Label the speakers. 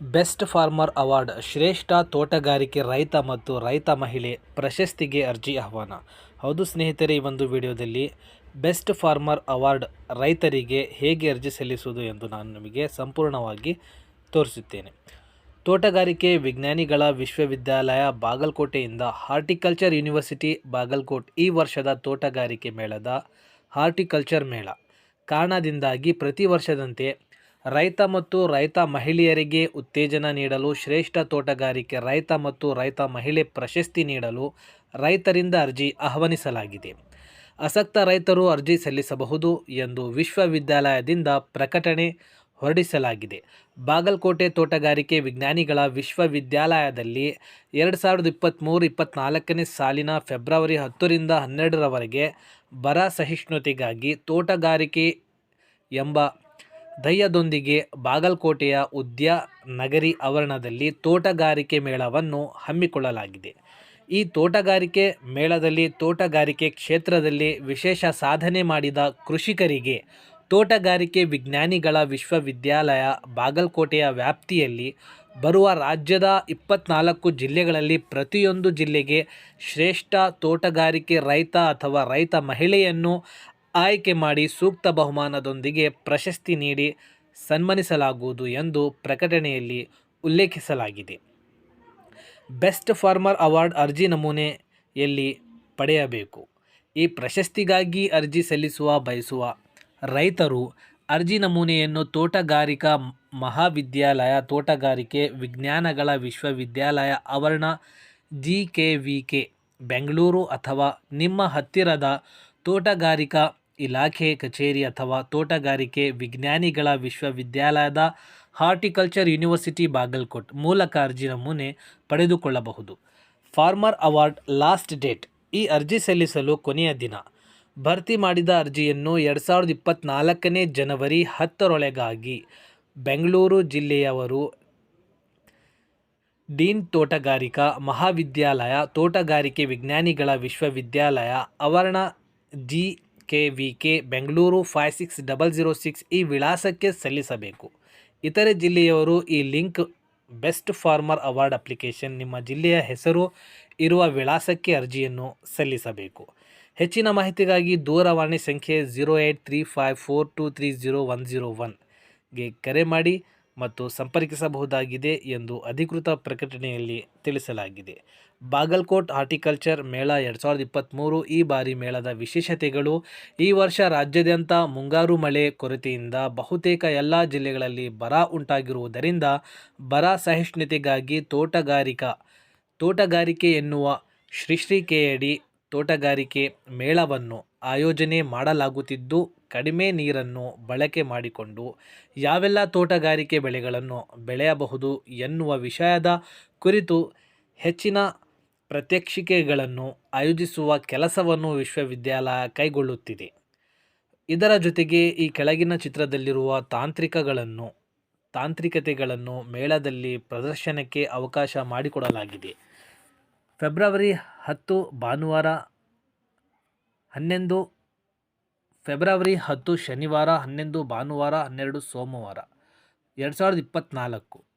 Speaker 1: Best farmer award, ಶ್ರೇಷ್ಠ ತೋಟಗಾರಿಕೆ ರೈತ ಮತ್ತು ರೈತ ಮಹಿಳೆ ಪ್ರಶಸ್ತಿಗೆ ಅರ್ಜಿ ಆಹ್ವಾನ. ಹೌದು ಸ್ನೇಹಿತರೆ, ಈ ಒಂದು ವಿಡಿಯೋದಲ್ಲಿ ಬೆಸ್ಟ್ ಫಾರ್ಮರ್ ಅವಾರ್ಡ್ ರೈತರಿಗೆ ಹೇಗೆ ಅರ್ಜಿ ಸಲ್ಲಿಸುವುದು ಎಂದು ನಾನು ನಿಮಗೆ ಸಂಪೂರ್ಣವಾಗಿ ತೋರಿಸುತ್ತೇನೆ. ತೋಟಗಾರಿಕೆ ವಿಜ್ಞಾನಿಗಳ ವಿಶ್ವವಿದ್ಯಾಲಯ ಬಾಗಲಕೋಟೆಯಿಂದ ಹಾರ್ಟಿಕಲ್ಚರ್ ಯೂನಿವರ್ಸಿಟಿ ಬಾಗಲಕೋಟ್ ಈ ವರ್ಷದ ತೋಟಗಾರಿಕೆ ಮೇಳದ ಹಾರ್ಟಿಕಲ್ಚರ್ ಮೇಳ. ಕಾರಣದಿಂದಾಗಿ ಪ್ರತಿ ವರ್ಷದಂತೆ ರೈತ ಮತ್ತು ರೈತ ಮಹಿಳೆಯರಿಗೆ ಉತ್ತೇಜನ ನೀಡಲು ಶ್ರೇಷ್ಠ ತೋಟಗಾರಿಕೆ, ರೈತ ಮತ್ತು ರೈತ ಮಹಿಳೆ ಪ್ರಶಸ್ತಿ ನೀಡಲು ರೈತರಿಂದ ಅರ್ಜಿ ಆಹ್ವಾನಿಸಲಾಗಿದೆ. ಆಸಕ್ತ ರೈತರು ಅರ್ಜಿ ಸಲ್ಲಿಸಬಹುದು ಎಂದು ವಿಶ್ವವಿದ್ಯಾಲಯದಿಂದ ಪ್ರಕಟಣೆ ಹೊರಡಿಸಲಾಗಿದೆ. ಬಾಗಲಕೋಟೆ ತೋಟಗಾರಿಕೆ ವಿಜ್ಞಾನಿಗಳ ವಿಶ್ವವಿದ್ಯಾಲಯದಲ್ಲಿ ಎರಡು ಸಾವಿರದ ಇಪ್ಪತ್ತ್ಮೂರು ಇಪ್ಪತ್ತ್ನಾಲ್ಕನೇ ಸಾಲಿನ ಫೆಬ್ರವರಿ ಹತ್ತರಿಂದ ಹನ್ನೆರಡರವರೆಗೆ ಬರ ಸಹಿಷ್ಣುತೆಗಾಗಿ ತೋಟಗಾರಿಕೆ ಎಂಬ ಧ್ಯೇಯದೊಂದಿಗೆ ಬಾಗಲಕೋಟೆಯ ಉದ್ಯಾನಗರಿ ಆವರಣದಲ್ಲಿ ತೋಟಗಾರಿಕೆ ಮೇಳವನ್ನು ಹಮ್ಮಿಕೊಳ್ಳಲಾಗಿದೆ. ಈ ತೋಟಗಾರಿಕೆ ಮೇಳದಲ್ಲಿ ತೋಟಗಾರಿಕೆ ಕ್ಷೇತ್ರದಲ್ಲಿ ವಿಶೇಷ ಸಾಧನೆ ಮಾಡಿದ ಕೃಷಿಕರಿಗೆ ತೋಟಗಾರಿಕೆ ವಿಜ್ಞಾನಿಗಳ ವಿಶ್ವವಿದ್ಯಾಲಯ ಬಾಗಲಕೋಟೆಯ ವ್ಯಾಪ್ತಿಯಲ್ಲಿ ಬರುವ ರಾಜ್ಯದ ಇಪ್ಪತ್ನಾಲ್ಕು ಜಿಲ್ಲೆಗಳಲ್ಲಿ ಪ್ರತಿಯೊಂದು ಜಿಲ್ಲೆಗೆ ಶ್ರೇಷ್ಠ ತೋಟಗಾರಿಕೆ ರೈತ ಅಥವಾ ರೈತ ಮಹಿಳೆಯನ್ನು ಆಯ್ಕೆ ಮಾಡಿ ಸೂಕ್ತ ಬಹುಮಾನದೊಂದಿಗೆ ಪ್ರಶಸ್ತಿ ನೀಡಿ ಸನ್ಮಾನಿಸಲಾಗುವುದು ಎಂದು ಪ್ರಕಟಣೆಯಲ್ಲಿ ಉಲ್ಲೇಖಿಸಲಾಗಿದೆ. ಬೆಸ್ಟ್ ಫಾರ್ಮರ್ ಅವಾರ್ಡ್ ಅರ್ಜಿ ನಮೂನೆಯಲ್ಲಿ ಪಡೆಯಬೇಕು. ಈ ಪ್ರಶಸ್ತಿಗಾಗಿ ಅರ್ಜಿ ಸಲ್ಲಿಸುವ ಬಯಸುವ ರೈತರು ಅರ್ಜಿ ನಮೂನೆಯನ್ನು ತೋಟಗಾರಿಕಾ ಮಹಾವಿದ್ಯಾಲಯ, ತೋಟಗಾರಿಕೆ ವಿಜ್ಞಾನಗಳ ವಿಶ್ವವಿದ್ಯಾಲಯ, ಆವರಣ G K V K Bengaluru ಅಥವಾ ನಿಮ್ಮ ಹತ್ತಿರದ ತೋಟಗಾರಿಕಾ ಇಲಾಖೆ, ಕಚೇರಿ ಅಥವಾ ತೋಟಗಾರಿಕೆ ವಿಜ್ಞಾನಿಗಳ ವಿಶ್ವವಿದ್ಯಾಲಯದ ಹಾರ್ಟಿಕಲ್ಚರ್ ಯೂನಿವರ್ಸಿಟಿ ಬಾಗಲ್ಕೋಟ್ ಮೂಲಕ ಅರ್ಜಿ ನಮೂನೆ ಪಡೆದುಕೊಳ್ಳಬಹುದು. Farmer award last date. ಈ ಅರ್ಜಿ ಸಲ್ಲಿಸಲು ಕೊನೆಯ ದಿನ. ಭರ್ತಿ ಮಾಡಿದ ಅರ್ಜಿಯನ್ನು ಎರಡು ಸಾವಿರದ ಇಪ್ಪತ್ತ್ನಾಲ್ಕನೇ ಜನವರಿ ಹತ್ತರೊಳಗಾಗಿ ಬೆಂಗಳೂರು ಜಿಲ್ಲೆಯವರು ಡೀನ್ ತೋಟಗಾರಿಕಾ ಮಹಾವಿದ್ಯಾಲಯ ತೋಟಗಾರಿಕೆ ವಿಜ್ಞಾನಿಗಳ ವಿಶ್ವವಿದ್ಯಾಲಯ ಆವರಣ G K V K Bengaluru five six double zero six ಈ ವಿಳಾಸಕ್ಕೆ ಸಲ್ಲಿಸಬೇಕು. ಇತರೆ ಜಿಲ್ಲೆಯವರು ಈ link best farmer award application ನಿಮ್ಮ ಜಿಲ್ಲೆಯ ಹೆಸರು ಇರುವ ವಿಳಾಸಕ್ಕೆ ಅರ್ಜಿಯನ್ನು ಸಲ್ಲಿಸಬೇಕು. ಹೆಚ್ಚಿನ ಮಾಹಿತಿಗಾಗಿ ದೂರವಾಣಿ ಸಂಖ್ಯೆ zero eight three five four two three zero one zero ಒನ್ಗೆ ಕರೆ ಮಾಡಿ. ಮತ್ತು ಸಂಪರ್ಕಿಸಬಹುದಾಗಿದೆ ಎಂದು ಅಧಿಕೃತ ಪ್ರಕಟಣೆಯಲ್ಲಿ ತಿಳಿಸಲಾಗಿದೆ. ಬಾಗಲ್ಕೋಟ್ ಹಾರ್ಟಿಕಲ್ಚರ್ ಮೇಳ ಎರಡು ಸಾವಿರದ ಇಪ್ಪತ್ತ್ಮೂರು ಈ ಬಾರಿ ಮೇಳದ ವಿಶೇಷತೆಗಳು, ಈ ವರ್ಷ ರಾಜ್ಯಾದ್ಯಂತ ಮುಂಗಾರು ಮಳೆ ಕೊರತೆಯಿಂದ ಬಹುತೇಕ ಎಲ್ಲ ಜಿಲ್ಲೆಗಳಲ್ಲಿ ಬರ ಉಂಟಾಗಿರುವುದರಿಂದ ಬರ ಸಹಿಷ್ಣುತೆಗಾಗಿ ತೋಟಗಾರಿಕಾ, ತೋಟಗಾರಿಕೆ ಎನ್ನುವ ಶ್ರೀಶ್ರೀಕೆಯಡಿ ತೋಟಗಾರಿಕೆ ಮೇಳವನ್ನು ಆಯೋಜನೆ ಮಾಡಲಾಗುತ್ತಿದ್ದು, ಕಡಿಮೆ ನೀರನ್ನು ಬಳಕೆ ಮಾಡಿಕೊಂಡು ಯಾವೆಲ್ಲ ತೋಟಗಾರಿಕೆ ಬೆಳೆಗಳನ್ನು ಬೆಳೆಯಬಹುದು ಎನ್ನುವ ವಿಷಯದ ಕುರಿತು ಹೆಚ್ಚಿನ ಪ್ರಾತ್ಯಕ್ಷಿಕೆಗಳನ್ನು ಆಯೋಜಿಸುವ ಕೆಲಸವನ್ನು ವಿಶ್ವವಿದ್ಯಾಲಯ ಕೈಗೊಳ್ಳುತ್ತಿದೆ. ಇದರ ಜೊತೆಗೆ ಈ ಕೆಳಗಿನ ಚಿತ್ರದಲ್ಲಿರುವ ತಾಂತ್ರಿಕಗಳನ್ನು, ತಾಂತ್ರಿಕತೆಗಳನ್ನು ಮೇಳದಲ್ಲಿ ಪ್ರದರ್ಶನಕ್ಕೆ ಅವಕಾಶ ಮಾಡಿಕೊಡಲಾಗಿದೆ. ಫೆಬ್ರವರಿ ಹತ್ತು ಭಾನುವಾರ ಹನ್ನೊಂದು ಫೆಬ್ರವರಿ ಹತ್ತು ಶನಿವಾರ ಹನ್ನೊಂದು ಭಾನುವಾರ ಹನ್ನೆರಡು ಸೋಮವಾರ. ಎರಡು ಸಾವಿರದ ಇಪ್ಪತ್ತ್ನಾಲ್ಕು